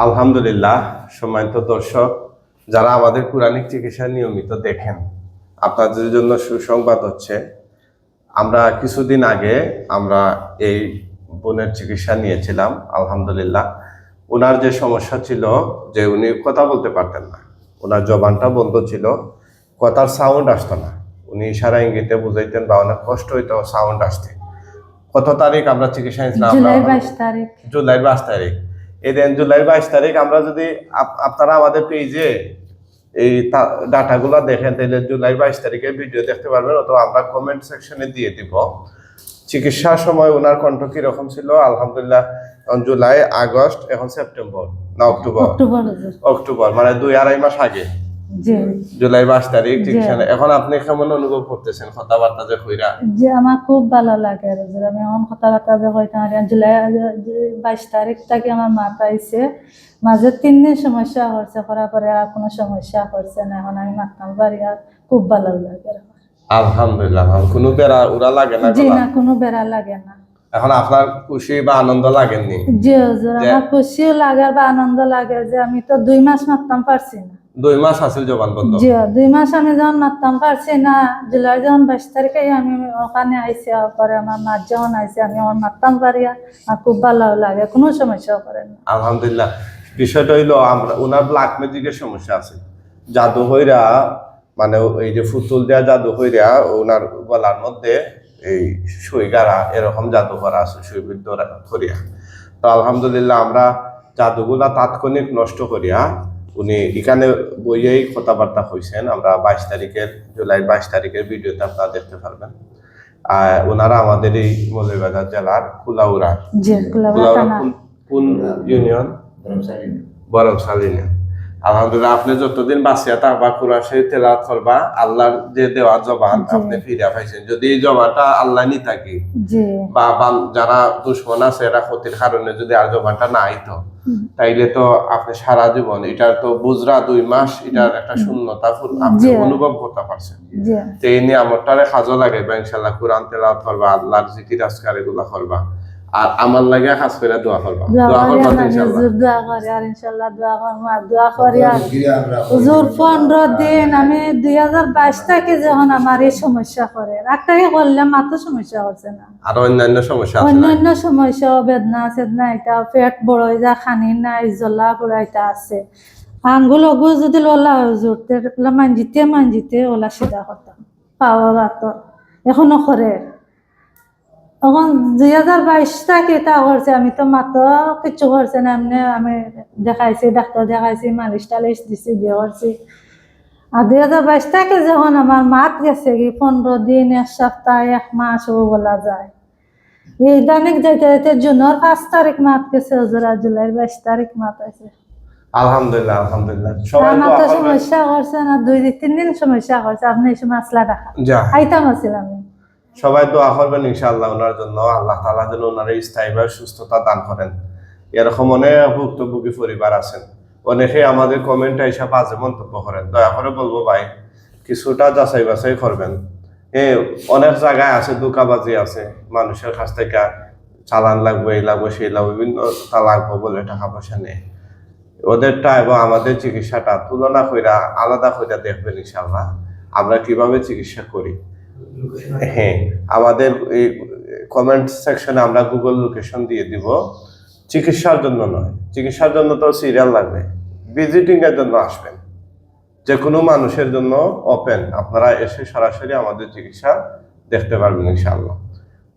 আলহামদুলিল্লাহ সম্মানিত দর্শক যারা আমাদের পুরাণিক চিকিৎসা নিয়মিত দেখেন আপনাদের জন্য সুসংবাদ হচ্ছে আমরা কিছুদিন আগে আমরা এই বোনের চিকিৎসা নিয়েছিলাম আলহামদুলিল্লাহ। ওনার যে সমস্যা ছিল যে উনি কথা বলতে পারতেন না ওনার জবানটা বন্ধ ছিল কথার সাউন্ড আসতো না। উনি ইশারা ইঙ্গিতে বুঝাইতেন বা অনেক কষ্ট হইতো সাউন্ড আসতে। কত তারিখ আমরা চিকিৎসা নিয়েছিলাম? জুলাই বাইশ তারিখ। জুলাই বাইশ তারিখ। এই দেন জুলাই বাইশ তারিখ আমরা যদি আপ- আপনারা আমাদের পেজে এই ডাটাগুলো দেখেন তাহলে জুলাই বাইশ তারিখে ভিডিও দেখতে পারবেন অথবা আমরা কমেন্ট সেকশনে দিয়ে দিব। চিকিৎসার সময় ওনার কণ্ঠ কীরকম ছিল? আলহামদুলিল্লাহ জুলাই আগস্ট এখন সেপ্টেম্বর না অক্টোবর। অক্টোবর মানে দুই আড়াই মাস আগে। জুলাই তারিখ জি। এখন আপনি কেমন অনুভব করতেছেন কথাবার্তা যে কইরা? যে আমার খুব ভালো লাগে আমি এখন কথাবার্তা যে পারি। জুলাই বাইশ তারিখ থেকে আমার মাথা আইছে। মাঝে তিন দিন সমস্যা হচ্ছে করার পরে আর কোনো সমস্যা হচ্ছে না। এখন আমি পারি আর খুব ভালো লাগে আলহামদুলিল্লাহ কোনো বেড়া উড়া লাগে না জি না কোনো বেড়া লাগে না। এখন আপনার খুশি বা আনন্দ লাগেননি? জি হুজুর আমার খুশিও লাগে বা আনন্দ লাগে যে আমি তো দুই মাস মারতাম পারছি না। দুই মাস আছিল জবান বন্ধ। জি দুই মাস আমি যখন মারতাম পারছি না। জুলাই যখন বাইশ তারিখে আমি ওখানে আইসি পরে আমার মা যখন আইসি আমি আমার মারতাম পারি আর খুব ভালো লাগে কোনো সমস্যাও করে না। আলহামদুলিল্লাহ। বিষয়টা হইল আমরা ওনার ব্ল্যাক ম্যাজিকের সমস্যা আছে। জাদু হইরা মানে এই যে ফুতুল দেয়া জাদু হইরা ওনার গলার মধ্যে এই সুই গাড়া এরকম জাদু করা আছে সুইবিদ্ধ করিয়া। তো আলহামদুলিল্লাহ আমরা জাদুগুলা তাৎক্ষণিক নষ্ট করিয়া উনি এখানে বইয়েই কথাবার্তা হয়েছেন আমরা বাইশ তারিখের জুলাই বাইশ তারিখের ভিডিওতে আপনারা দেখতে পারবেন। আর ওনারা আমাদের এই মৌলভীবাজার জেলার কুলাউড়া থানা। কোন- ইউনিয়ন? বরং সালিনা আলহামদুলিল্লাহ আপনি যতদিন বাঁচিয়া থাকবা কোরআন শরীফ তেলাওয়াত করবা আল্লাহর যে দেওয়া জবান আপনি ফিরে পাইছেন। যদি এই জবানটা আল্লাহ নি থাকি বা যারা দুশ্মন আছে এরা ক্ষতির কারণে যদি আর জবানটা না আইতো তাইলে তো আপনি সারা জীবন এটার তো বুজরা দুই মাস এটার একটা শূন্যতা আপনি অনুভব করতে পারছেন। তো এই নিয়ে আমারটারে কাজও লাগে বা ইনশাল্লাহ কোরআন তেলাওয়াত করবা আল্লাহর জিকির আজকার এগুলা করবা। আর আমার লাগে কাজ করে দোয়া করবা। দোয়া করবা তো হুজুর দোয়া করি আর ইনশাল্লাহ দোয়া করব আর দোয়া করি আর হুজুর পনেরো দিন আমি দুই হাজার বাইশ থেকে যখন আমার এই সমস্যা করে করলে মাত্র সমস্যা হচ্ছে না। আর অন্যান্য সমস্যা আছে অন্যান্য সমস্যা বেদনা চেদনা এটা পেট বড় হয়ে যায় খানি নাই জ্বলা পোড়া এটা আছে। আঙ্গুল অগু যদি লোলা জুড়তে মাঞ্জিতে মাঞ্জিতে ওলা সিধা করতাম। পাওয়ার হাতর এখনও করে। এখন দুই হাজার বাইশ থেকে এটা করছে আমি তো মাত্র কিছু করছে না এমনি আমি দেখাইছি ডাক্তার দেখাইছি মালিশ টালিশ দিছি দিয়ে করছি। আর দুই হাজার বাইশ থেকে যখন আমার মাত গেছে কি পনেরো দিন এক সপ্তাহ এক মাস ও বলা যায়। এই দৈনিক যাইতে যাইতে জুনের পাঁচ তারিখ মাত গেছে হজরা জুলাই বাইশ তারিখ মাত আছে আলহামদুলিল্লাহ আলহামদুলিল্লাহ। আমার তো সমস্যা করছে না দুই দিন তিন দিন সমস্যা করছে আপনি এই সময় আসলা দেখা। আইতাম আছিল আমি। সবাই দোয়া করবেন ইনশাআল্লাহ ওনার জন্য। আল্লাহ তাআলা যেন ওনার স্থায়ীভাবে সুস্থতা দান করেন। এরকম অনেক ভুক্তভোগী পরিবার আছেন। অনেকে আমাদের কমেন্টে এসে বাজে মন্তব্য করেন। দয়া করে বলব ভাই, কিছুটা যাচাই বাছাই করবেন। এ, অনেক জায়গায় আছে দোকাবাজি আছে। মানুষের কাছ থেকে চালান লাগবে, এই লাগবে, সেই লাগবে, বিভিন্ন তা লাগবে বলে টাকা পয়সা নেই। ওদেরটা এবং আমাদের চিকিৎসাটা তুলনা কইরা আলাদা কইরা দেখবেন ইনশাআল্লাহ। আমরা কীভাবে চিকিৎসা করি? হ্যাঁ আমাদের এই কমেন্ট সেকশনে আমরা গুগল লোকেশন দিয়ে দিব। চিকিৎসার জন্য নয়, চিকিৎসার জন্য তো সিরিয়াল লাগবে। ভিজিটিং এর জন্য আসবেন। যে কোনো মানুষের জন্য ওপেন আপনারা এসে সরাসরি আমাদের চিকিৎসা দেখতে পারবেন ইনশাআল্লাহ।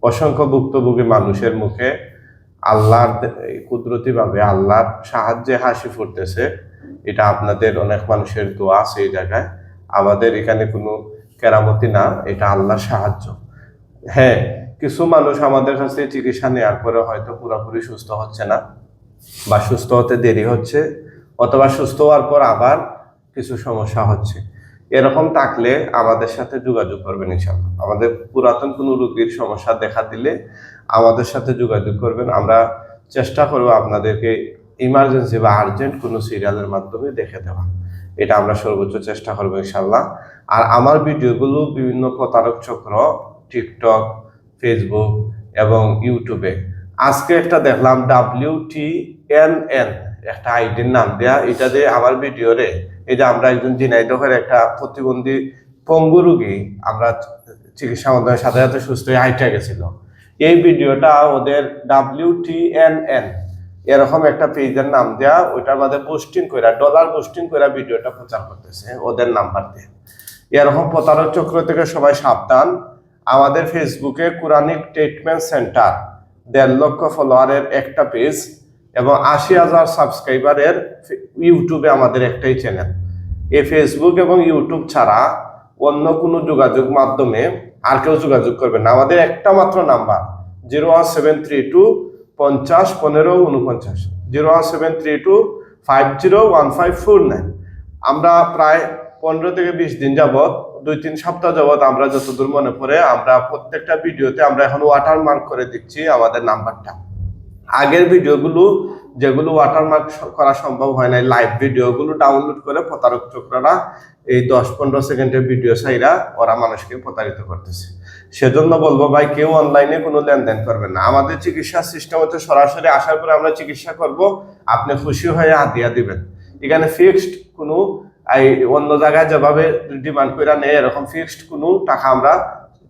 অসংখ্য ভুক্তভোগী মানুষের মুখে আল্লাহর কুদরতি ভাবে আল্লাহর সাহায্যে হাসি ফুটতেছে। এটা আপনাদের অনেক মানুষের দোয়া আছে এই জায়গায়। আমাদের এখানে কোনো কেরামতি না, এটা আল্লাহর সাহায্য। হ্যাঁ কিছু মানুষ আমাদের কাছে চিকিৎসা নেওয়ার পরে হয়তো পুরোপুরি সুস্থ হচ্ছে না, বা সুস্থ হতে দেরি হচ্ছে, অথবা সুস্থ হওয়ার পর আবার কিছু সমস্যা হচ্ছে। এরকম থাকলে আমাদের সাথে যোগাযোগ করবেন ইনশাল্লাহ আমাদের পুরাতন কোনো রোগীর সমস্যা দেখা দিলে আমাদের সাথে যোগাযোগ করবেন। আমরা চেষ্টা করব আপনাদেরকে ইমার্জেন্সি বা আর্জেন্ট কোনো সিরিয়ালের মাধ্যমে দেখে দেওয়া। এটা আমরা সর্বোচ্চ চেষ্টা করব ইনশাল্লাহ আর আমার ভিডিওগুলো বিভিন্ন প্রতারক চক্র, টিকটক, ফেসবুক এবং ইউটিউবে। আজকে একটা দেখলাম ডাব্লিউ টি এন এন একটা আইডির নাম দেয়া। এটা দিয়ে আমার ভিডিওরে এই যে আমরা একজন জিনাইদহের একটা প্রতিবন্ধী পঙ্গু রুগী, আমরা চিকিৎসা মাধ্যমে সাথে সাথে সুস্থ হয়ে হাইটা গেছিল। এই ভিডিওটা ওদের ডাব্লিউ টি এন এন এরকম একটা পেজের নাম দেয়া, ওইটার মধ্যে পোস্টিং করে ডলার পোস্টিং করে ভিডিওটা প্রচার করতেছে, ওদের নাম্বার দিয়ে। এরকম প্রতারক চক্র থেকে সবাই সাবধান। আমাদের ফেসবুকে কোরআনিক ট্রিটমেন্ট সেন্টার দেড় লক্ষ ফলোয়ারের একটা পেজ এবং আশি হাজার সাবস্ক্রাইবারের ইউটিউবে আমাদের একটাই চ্যানেল এই ফেসবুক এবং ইউটিউব ছাড়া অন্য কোনো যোগাযোগ মাধ্যমে আর কেউ যোগাযোগ করবে না। আমাদের একটা মাত্র number zero one seven three two পঞ্চাশ পনেরো উনপঞ্চাশ zero one seven three two five zero one five four nine আমরা প্রায় পনেরো থেকে বিশ দিন যাবৎ, দুই তিন সপ্তাহ যাবৎ আমরা যতদূর মনে পড়ে, আমরা প্রত্যেকটা ভিডিওতে আমরা এখন ওয়াটার মার্ক করে দিচ্ছি আমাদের নাম্বারটা। আগের ভিডিওগুলো যেগুলো ওয়াটারমার্ক করা সম্ভব হয় নাই লাইভ ভিডিওগুলো ডাউনলোড করে প্রতারক চক্ররা এই দশ পনেরো সেকেন্ডের ভিডিও সাইরা ওরা মানুষকে প্রতারিত করতেছে। সেজন্য বলব ভাই, কেউ অনলাইনে কোনো লেনদেন করবে না। আমাদের চিকিৎসা সিস্টেম হচ্ছে সরাসরি আসার পরে আমরা চিকিৎসা করব, আপনি খুশি হয়ে হাতিয়া দিবেন। এখানে ফিক্সড কোনো অন্য জায়গায় যেভাবে ডিমান্ড করে নেয়, এরকম ফিক্সড কোনো টাকা আমরা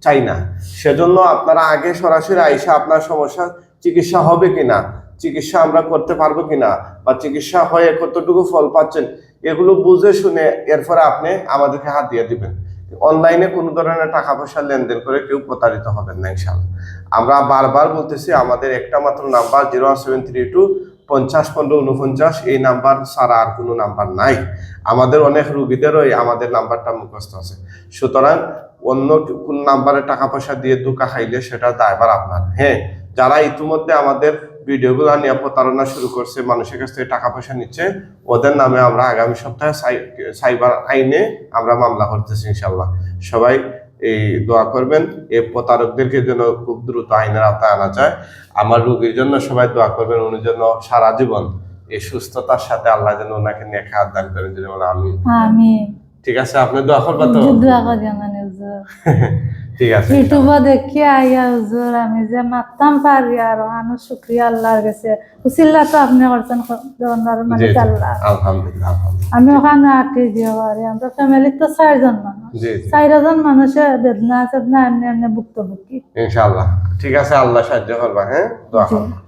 চাই না। সেজন্য আপনারা আগে সরাসরি আইসা আপনার সমস্যা, চিকিৎসা হবে কিনা, চিকিৎসা আমরা করতে পারব কিনা, বা চিকিৎসা হয়ে কতটুকু ফল পাচ্ছেন, এগুলো বুঝে শুনে এরপরে আপনি আমাদেরকে হাত দিয়ে দিবেন। অনলাইনে কোনো ধরনের টাকা পয়সা লেনদেন করে কেউ প্রতারিত হবেন না ইনশাল্লাহ আমরা বারবার বলতেছি, আমাদের একটা মাত্র number zero seven three two পঞ্চাশ, পনেরো উনপঞ্চাশ এই নাম্বার ছাড়া আর কোনো নাম্বার নাই। আমাদের অনেক রুগীদেরই আমাদের নাম্বারটা মুখস্থ আছে। সুতরাং, অন্য কোন নাম্বারে টাকা পয়সা দিয়ে দুকা খাইলে সেটা দায়বার আপনার। হ্যাঁ যারা ইতিমধ্যে আমাদের ভিডিওগুলো নিয়ে প্রতারণা শুরু করছে মানুষের কাছ থেকে টাকা পয়সা নিচ্ছে। ওদের নামে আমরা আগামী সপ্তাহে সাইবার আইনে আমরা মামলা করতেছি ইনশাল্লাহ সবাই এই দোয়া করবেন এই প্রতারকদেরকে যেন খুব দ্রুত আইনের আওতায় আনা যায়। আমার রোগীর জন্য সবাই দোয়া করবেন উনি যেন সারা জীবন এই সুস্থতার সাথে আল্লাহ যেন ওনাকে নিয়ে খাওয়ার দান করেন যেন আমি ঠিক আছে আপনি দোয়া করবেন তো? দোয়া ঠিক আছে ইউটিউবে দেখি আইয়া হুজুর আমি যে মাতাম পারি আর আনো শুকরিয়া আল্লাহর কাছে। উসিল্লা তো আপনি করছেন দোকানদার মানে আল্লাহ। আলহামদুলিল্লাহ আমি ওখানে আটি দিয়ে পারি। আমরা ফ্যামিলি তো চারজন মানুষ। চারজন মানুষে বেদনা চেদনা এমনি এমনি ভুক্তভোগী। ইনশাআল্লাহ। ঠিক আছে আল্লাহ সাহায্য করবা হ্যাঁ? দোয়া করবা।